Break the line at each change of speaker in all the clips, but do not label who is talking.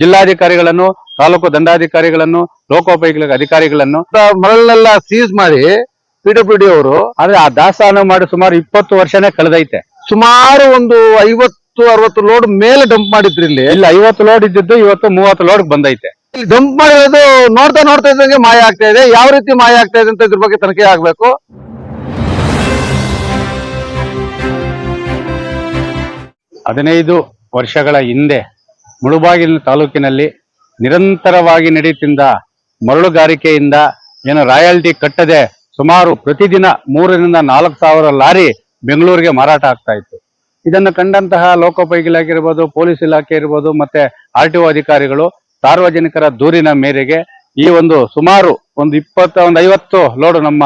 ಜಿಲ್ಲಾಧಿಕಾರಿಗಳನ್ನು ತಾಲೂಕು ದಂಡಾಧಿಕಾರಿಗಳನ್ನು ಲೋಕೋಪಯೋಗಿ ಅಧಿಕಾರಿಗಳನ್ನು
ಮರಳೆಲ್ಲ ಸೀಸ್ ಮಾಡಿ ಪಿಡಬ್ಲ್ಯೂಡಿ ಅವರು
ಆದ್ರೆ ಆ ದಾಸ್ತಾನು ಮಾಡಿ ಸುಮಾರು ಇಪ್ಪತ್ತು ವರ್ಷನೇ ಕಳೆದೈತೆ.
ಸುಮಾರು ಒಂದು ಐವತ್ತು ಅರವತ್ತು ಲೋಡ್ ಮೇಲೆ ಡಂಪ್ ಮಾಡಿದ್ರಿ ಇಲ್ಲಿ.
ಇಲ್ಲಿ ಐವತ್ತು ಲೋಡ್ ಇದ್ದಿದ್ದು ಇವತ್ತು ಮೂವತ್ತು ಲೋಡ್ ಬಂದೈತೆ.
ಇಲ್ಲಿ ಡಂಪ್ ಮಾಡಿರೋದು ನೋಡ್ತಾ ನೋಡ್ತಾ ಇದ್ದಂಗೆ ಮಾಯ ಆಗ್ತಾ ಇದೆ. ಯಾವ ರೀತಿ ಮಾಯ ಆಗ್ತಾ ಇದೆ ಅಂತ ಇದ್ರ ಬಗ್ಗೆ ತನಿಖೆ ಆಗ್ಬೇಕು.
ಹದಿನೈದು ವರ್ಷಗಳ ಹಿಂದೆ ಮುಳುಬಾಗಿಲು ತಾಲೂಕಿನಲ್ಲಿ ನಿರಂತರವಾಗಿ ನಡೆಯುತ್ತಿದ್ದ ಮರಳುಗಾರಿಕೆಯಿಂದ ಏನು ರಾಯಲ್ಟಿ ಕಟ್ಟದೆ ಸುಮಾರು ಪ್ರತಿದಿನ ಮೂರರಿಂದ ನಾಲ್ಕು ಸಾವಿರ ಲಾರಿ ಬೆಂಗಳೂರಿಗೆ ಮಾರಾಟ ಆಗ್ತಾ ಇತ್ತು. ಇದನ್ನು ಕಂಡಂತಹ ಲೋಕೋಪಯೋಗಿ ಇಲಾಖೆ ಇರ್ಬೋದು ಪೊಲೀಸ್ ಇಲಾಖೆ ಇರ್ಬೋದು, ಮತ್ತೆ ಆರ್ ಟಿ ಅಧಿಕಾರಿಗಳು ಸಾರ್ವಜನಿಕರ ದೂರಿನ ಮೇರೆಗೆ ಈ ಒಂದು ಸುಮಾರು ಒಂದು ಇಪ್ಪತ್ತ, ಒಂದು ಐವತ್ತು ಲೋಡು ನಮ್ಮ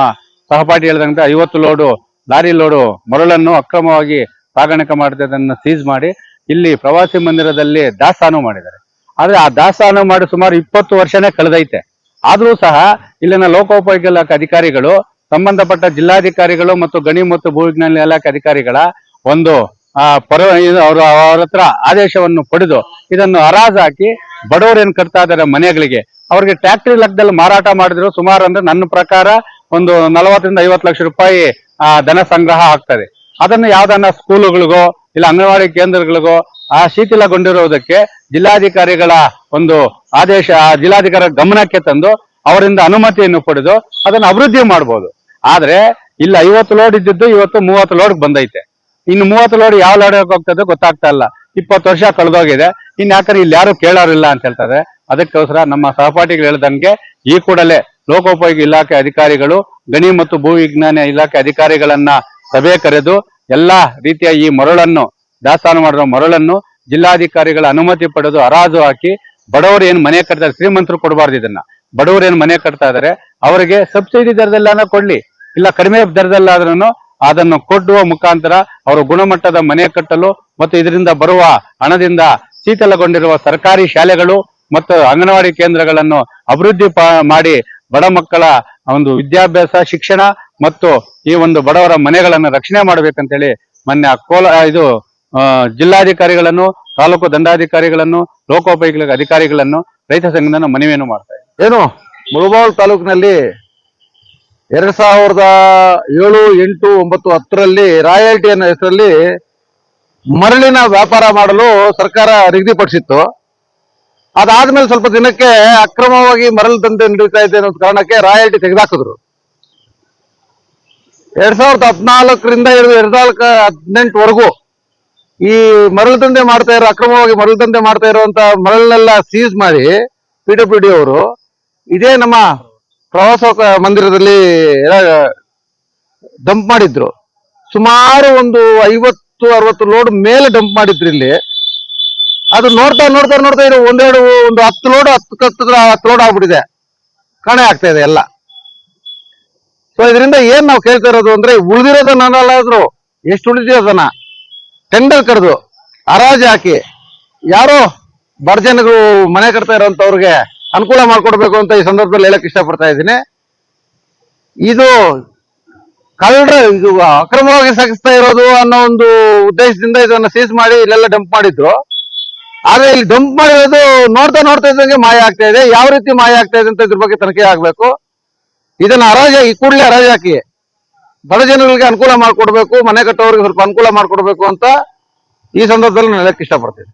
ಸಹಪಾಠಿ ಹೇಳಿದಂತೆ ಐವತ್ತು ಲೋಡು, ಲಾರಿ ಲೋಡು ಮರಳನ್ನು ಅಕ್ರಮವಾಗಿ ಸಾಗಾಣಿಕೆ ಮಾಡಿದ್ದನ್ನು ಸೀಸ್ ಮಾಡಿ ಇಲ್ಲಿ ಪ್ರವಾಸಿ ಮಂದಿರದಲ್ಲಿ ದಾಸ್ತಾನು ಮಾಡಿದ್ದಾರೆ. ಆದ್ರೆ ಆ ದಾಸ್ತಾನು ಮಾಡಿ ಸುಮಾರು ಇಪ್ಪತ್ತು ವರ್ಷನೇ ಕಳೆದೈತೆ. ಆದ್ರೂ ಸಹ ಇಲ್ಲಿನ ಲೋಕೋಪಯೋಗಿ ಇಲಾಖೆ ಅಧಿಕಾರಿಗಳು, ಸಂಬಂಧಪಟ್ಟ ಜಿಲ್ಲಾಧಿಕಾರಿಗಳು ಮತ್ತು ಗಣಿ ಮತ್ತು ಭೂವಿಜ್ಞಾನ ಇಲಾಖೆ ಅಧಿಕಾರಿಗಳ ಒಂದು, ಆ, ಪರ ಅವರು, ಅವರ ಹತ್ರ ಆದೇಶವನ್ನು ಪಡೆದು ಇದನ್ನು ಹರಾಜು ಹಾಕಿ ಬಡವರು ಏನ್ ಕಟ್ತಾ ಇದ್ದಾರೆ ಮನೆಗಳಿಗೆ, ಅವ್ರಿಗೆ ಟ್ಯಾಕ್ಟ್ರಿ ಲೆಕ್ಕದಲ್ಲಿ ಮಾರಾಟ ಮಾಡಿದ್ರು ಸುಮಾರು ಅಂದ್ರೆ ನನ್ನ ಪ್ರಕಾರ ಒಂದು ನಲವತ್ತರಿಂದ ಐವತ್ತು ಲಕ್ಷ ರೂಪಾಯಿ, ಆ, ಧನ ಸಂಗ್ರಹ ಆಗ್ತದೆ. ಅದನ್ನು ಯಾವ್ದನ್ನ ಸ್ಕೂಲುಗಳಿಗೋ ಇಲ್ಲ, ಅಂಗನವಾಡಿ ಕೇಂದ್ರಗಳಿಗೂ ಆ ಶಿಥಿಲಗೊಂಡಿರುವುದಕ್ಕೆ ಜಿಲ್ಲಾಧಿಕಾರಿಗಳ ಒಂದು ಆದೇಶ, ಆ ಜಿಲ್ಲಾಧಿಕಾರಿ ಗಮನಕ್ಕೆ ತಂದು ಅವರಿಂದ ಅನುಮತಿಯನ್ನು ಪಡೆದು ಅದನ್ನು ಅಭಿವೃದ್ಧಿ ಮಾಡ್ಬೋದು. ಆದ್ರೆ, ಇಲ್ಲಿ, ಐವತ್ತು ಲೋಡ್ ಇದ್ದಿದ್ದು ಇವತ್ತು ಮೂವತ್ತು ಲೋಡ್ ಬಂದೈತೆ. ಇನ್ನು ಮೂವತ್ತು ಲೋಡ್ ಯಾವ ಲೋಡ್ ಹೋಗ್ತದೆ ಗೊತ್ತಾಗ್ತಾ ಇಲ್ಲ. ಇಪ್ಪತ್ತು ವರ್ಷ ಕಳೆದೋಗಿದೆ. ಇನ್ ಯಾಕಂದ್ರೆ ಇಲ್ಲಿ ಯಾರು ಕೇಳೋರಿಲ್ಲ ಅಂತ ಹೇಳ್ತಾರೆ. ಅದಕ್ಕೋಸ್ಕರ ನಮ್ಮ ಸಹಪಾಠಿಗಳು ಹೇಳ್ದಂಗೆ ಈ ಕೂಡಲೇ ಲೋಕೋಪಯೋಗಿ ಇಲಾಖೆ ಅಧಿಕಾರಿಗಳು ಗಣಿ ಮತ್ತು ಭೂ ವಿಜ್ಞಾನ ಇಲಾಖೆ ಅಧಿಕಾರಿಗಳನ್ನ ಸಭೆ ಕರೆದು ಎಲ್ಲಾ ರೀತಿಯ ಈ ಮರಳನ್ನು, ದಾಸ್ತಾನು ಮಾಡಿರೋ ಮರಳನ್ನು ಜಿಲ್ಲಾಧಿಕಾರಿಗಳ ಅನುಮತಿ ಪಡೆದು ಹರಾಜು ಹಾಕಿ ಬಡವರು ಏನು ಮನೆ ಕಟ್ತಾರೆ ಶ್ರೀಮಂತರು ಕೊಡಬಾರ್ದು ಇದನ್ನ. ಬಡವರು ಏನು ಮನೆ ಕಟ್ತಾ ಇದಾರೆ ಅವರಿಗೆ ಸಬ್ಸಿಡಿ ದರದಲ್ಲಾನ ಕೊಡ್ಲಿ, ಇಲ್ಲ ಕಡಿಮೆ ದರದಲ್ಲಾದ್ರೂ ಅದನ್ನು ಕೊಡುವ ಮುಖಾಂತರ ಅವರು ಗುಣಮಟ್ಟದ ಮನೆ ಕಟ್ಟಲು ಮತ್ತು ಇದರಿಂದ ಬರುವ ಹಣದಿಂದ ಶೀತಲಗೊಂಡಿರುವ ಸರ್ಕಾರಿ ಶಾಲೆಗಳು ಮತ್ತು ಅಂಗನವಾಡಿ ಕೇಂದ್ರಗಳನ್ನು ಅಭಿವೃದ್ಧಿ ಮಾಡಿ ಬಡ ಮಕ್ಕಳ ಒಂದು ವಿದ್ಯಾಭ್ಯಾಸ, ಶಿಕ್ಷಣ ಮತ್ತು ಈ ಒಂದು ಬಡವರ ಮನೆಗಳನ್ನು ರಕ್ಷಣೆ ಮಾಡಬೇಕಂತೇಳಿ ಮೊನ್ನೆ ಕೋಲ ಇದು ಜಿಲ್ಲಾಧಿಕಾರಿಗಳನ್ನು, ತಾಲೂಕು ದಂಡಾಧಿಕಾರಿಗಳನ್ನು, ಲೋಕೋಪಯೋಗಿ ಅಧಿಕಾರಿಗಳನ್ನು, ರೈತ ಸಂಘದ ಮನವಿಯನ್ನು ಮಾಡ್ತಾ.
ಏನು? ಮುಳಬಾಲ್ ತಾಲೂಕಿನಲ್ಲಿ ಎರಡ್ ಸಾವಿರದ ಏಳು, ಎಂಟು, ಒಂಬತ್ತು, ಹತ್ತರಲ್ಲಿ ರಾಯಲ್ಟಿ ಅನ್ನೋ ಹೆಸರಲ್ಲಿ ಮರಳಿನ ವ್ಯಾಪಾರ ಮಾಡಲು ಸರ್ಕಾರ ನಿಗದಿಪಡಿಸಿತ್ತು. ಅದಾದ್ಮೇಲೆ ಸ್ವಲ್ಪ ದಿನಕ್ಕೆ ಅಕ್ರಮವಾಗಿ ಮರಳು ದಂಧೆ ನಡೀತಾ ಇದೆ ಅನ್ನೋ ಕಾರಣಕ್ಕೆ ರಾಯಲ್ಟಿ ತೆಗೆದಾಕಿದ್ರು. ಎರಡ್ ಸಾವಿರದ ಹದಿನಾಲ್ಕರಿಂದ ಎರಡ್ ಸಾವಿರದ ಹದಿನೆಂಟುವರೆಗೂ ಈ ಮರಳು ದಂಧೆ ಮಾಡ್ತಾ ಇರೋ, ಅಕ್ರಮವಾಗಿ ಮರಳು ದಂಧೆ ಮಾಡ್ತಾ ಇರುವಂತ ಮರಳನ್ನೆಲ್ಲ ಸೀಸ್ ಮಾಡಿ ಪಿ ಡಿ ಅವರು ಇದೇ ನಮ್ಮ ಪ್ರವಾಸ ಮಂದಿರದಲ್ಲಿ ಡಂಪ್ ಮಾಡಿದ್ರು. ಸುಮಾರು ಒಂದು ಐವತ್ತು, ಅರವತ್ತು ಲೋಡ್ ಮೇಲೆ ಡಂಪ್ ಮಾಡಿದ್ರು ಇಲ್ಲಿ. ಅದು ನೋಡ್ತಾ ನೋಡ್ತಾ ನೋಡ್ತಾ ಇರೋ ಒಂದೆರಡು, ಒಂದು ಹತ್ತು ಲೋಡ್ ಹತ್ತು ಹತ್ತಿರ ಹತ್ತು ಲೋಡ್ ಆಗ್ಬಿಟ್ಟಿದೆ. ಕಾಣೆ ಆಗ್ತಾ ಇದೆ ಎಲ್ಲ. ಸೊ ಇದರಿಂದ ಏನ್ ನಾವು ಕೇಳ್ತಾ ಇರೋದು ಅಂದ್ರೆ ಉಳಿದಿರೋದನ್ನಾದ್ರೂ ಎಷ್ಟು ಉಳಿದಿರೋದನ್ನ ಟೆಂಡರ್ ಕರೆದು ಹರಾಜು ಹಾಕಿ ಯಾರೋ ಬಡ ಜನಗಳು ಮನೆ ಕಟ್ತಾ ಇರೋಂಥವ್ರಿಗೆ ಅನುಕೂಲ ಮಾಡ್ಕೊಡ್ಬೇಕು ಅಂತ ಈ ಸಂದರ್ಭದಲ್ಲಿ ಹೇಳಕ್ ಇಷ್ಟಪಡ್ತಾ ಇದ್ದೀನಿ. ಇದು ಕಳ್ಳರ ಇದು ಅಕ್ರಮವಾಗಿ ಸಾಗಿಸ್ತಾ ಇರೋದು ಅನ್ನೋ ಒಂದು ಉದ್ದೇಶದಿಂದ ಇದನ್ನ ಸೀಸ್ ಮಾಡಿ ಇಲ್ಲೆಲ್ಲ ಡಂಪ್ ಮಾಡಿದ್ರು. ಆದ್ರೆ ಇಲ್ಲಿ ಡಂಪ್ ಮಾಡಿರೋದು ನೋಡ್ತಾ ನೋಡ್ತಾ ಇದ್ದಂಗೆ ಮಾಯ ಆಗ್ತಾ ಇದೆ. ಯಾವ ರೀತಿ ಮಾಯ ಆಗ್ತಾ ಇದೆ ಅಂತ ಇದ್ರ ಬಗ್ಗೆ ತನಿಖೆ ಆಗ್ಬೇಕು. ಇದನ್ನ ಹರಾಜು ಈ ಕೂಡಲೇ ಹರಾಜು ಹಾಕಿ. ಬಡ ಜನಗಳಿಗೆ ಅನುಕೂಲ ಮಾಡಿಕೊಡ್ಬೇಕು, ಮನೆ ಕಟ್ಟೋರಿಗೆ ಸ್ವಲ್ಪ ಅನುಕೂಲ ಮಾಡಿಕೊಡ್ಬೇಕು ಅಂತ ಈ ಸಂದರ್ಭದಲ್ಲಿ ನಾನು ಹೇಳಕ್ ಇಷ್ಟಪಡ್ತೀನಿ.